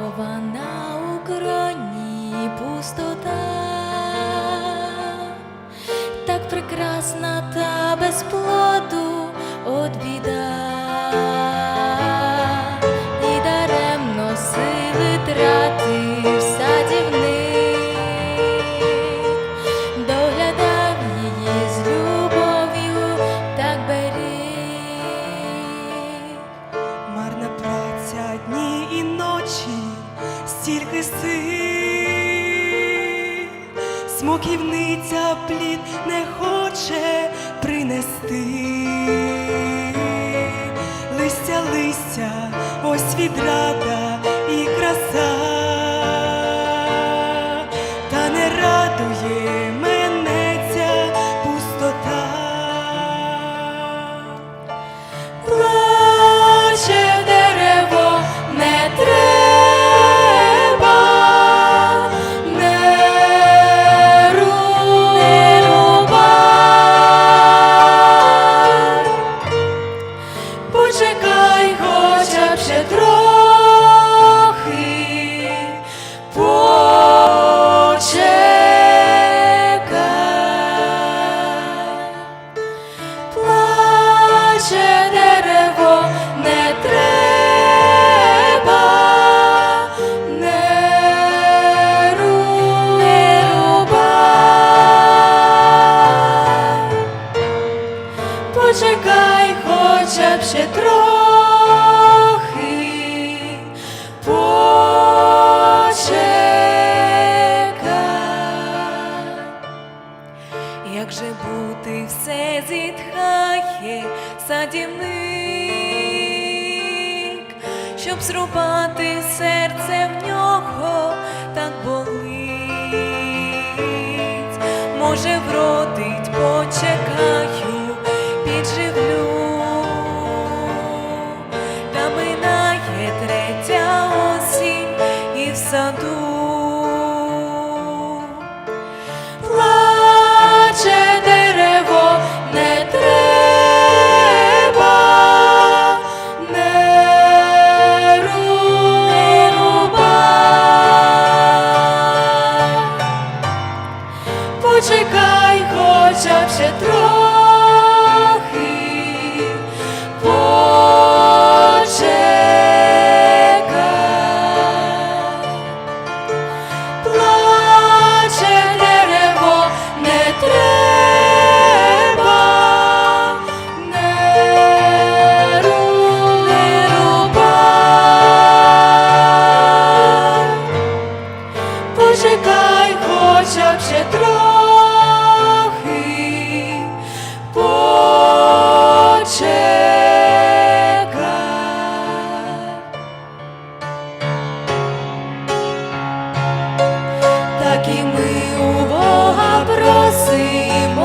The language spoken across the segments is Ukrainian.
Вона на Україні пустота, так прекрасна та без плоду от біда. принеси, смоківниця плід не хоче принести. почекай, хоча б ще трохи почекай. як же бути все зітхає садівник, щоб зрубати серце в нього так болить, може, вродить, почекаю. age of love.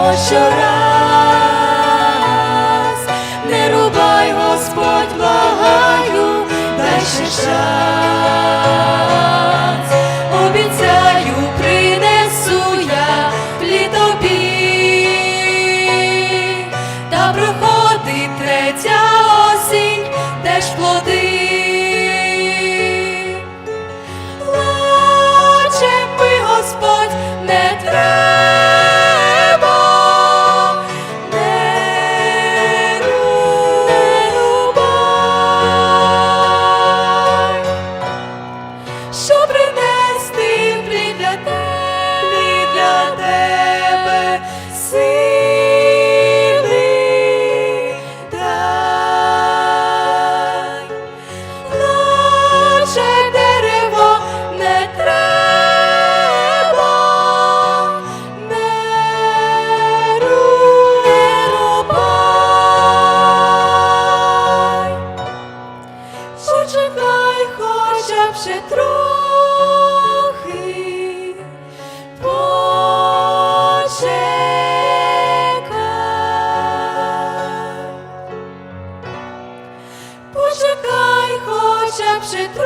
Osho Ram. почавши трохи почекай, почекай, хоча б ще трохи.